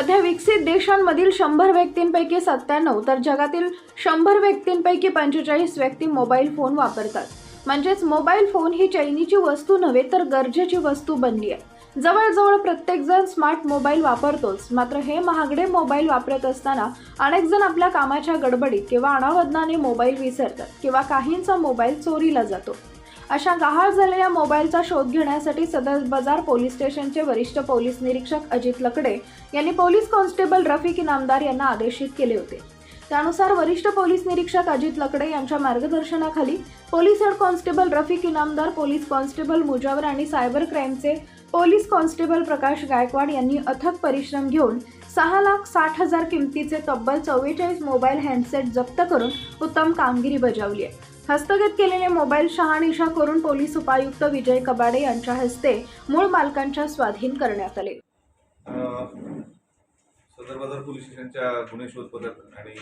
सध्या विकसित देशांमधील शंभर व्यक्तींपैकी सत्त्याण्णव तर जगातील शंभर व्यक्तींपैकी पंचेचाळीस व्यक्ती मोबाईल फोन वापरतात. म्हणजेच मोबाईल फोन ही चैनीची वस्तू नव्हे तर गरजेची वस्तू बनली आहे. जवळजवळ प्रत्येकजण स्मार्ट मोबाईल वापरतोच. मात्र हे महागडे मोबाईल वापरत असताना अनेकजण आपल्या कामाच्या गडबडीत किंवा अनावधनाने मोबाईल विसरतात किंवा काहींचा मोबाईल चोरीला जातो. अशा गहाळ झालेल्या मोबाईलचा शोध घेण्यासाठी सदर बाजार पोलीस स्टेशनचे वरिष्ठ पोलीस निरीक्षक अजित लकडे यांनी पोलीस कॉन्स्टेबल रफिक इनामदार यांना आदेशित केले होते. त्यानुसार वरिष्ठ पोलीस निरीक्षक अजित लकडे यांच्या मार्गदर्शनाखाली police head constable Rafiq Inamdar police constable Mujawar आणि सायबर क्राईमचे पोलीस कॉन्स्टेबल प्रकाश गायकवाड यांनी अथक परिश्रम घेऊन सहा लाख साठ हजार किमतीचे तब्बल चव्वेचाळीस मोबाईल हँडसेट जप्त करून उत्तम कामगिरी बजावली आहे. हस्तगत केलेले मोबाईल शहानिशा करून पोलीस उपायुक्त विजय कबाडे यांच्या हस्ते मूळ मालकांच्या स्वाधीन करण्यात आले. सदर बाजार पोलीस स्टेशनच्या गुन्हे शोध पथक आणि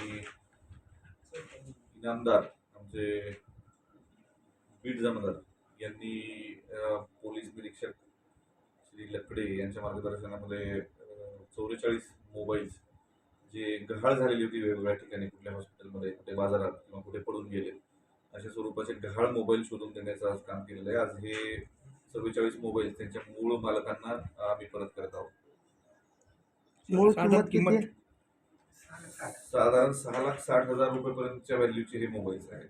इनामदार आमचे बीट जमादार यांनी पोलीस निरीक्षक श्री लकडे यांच्या मार्गदर्शनामध्ये चौवेचाळीस मोबाईल्स जे गहाळ झालेली होती वेगवेगळ्या ठिकाणी कुठल्या हॉस्पिटलमध्ये कुठे बाजारात किंवा कुठे पडून गेले अशा स्वरूपाचे गहाळ मोबाईल शोधून देण्याचं आज काम केलेलं आहे. आज हे चव्वेचाळीस मोबाईल त्यांच्या मूळ मालकांना आम्ही परत करत आहोत. किंमत साधारण सहा लाख साठ हजार रुपयेपर्यंतच्या व्हॅल्यूचे हे मोबाईल्स आहेत.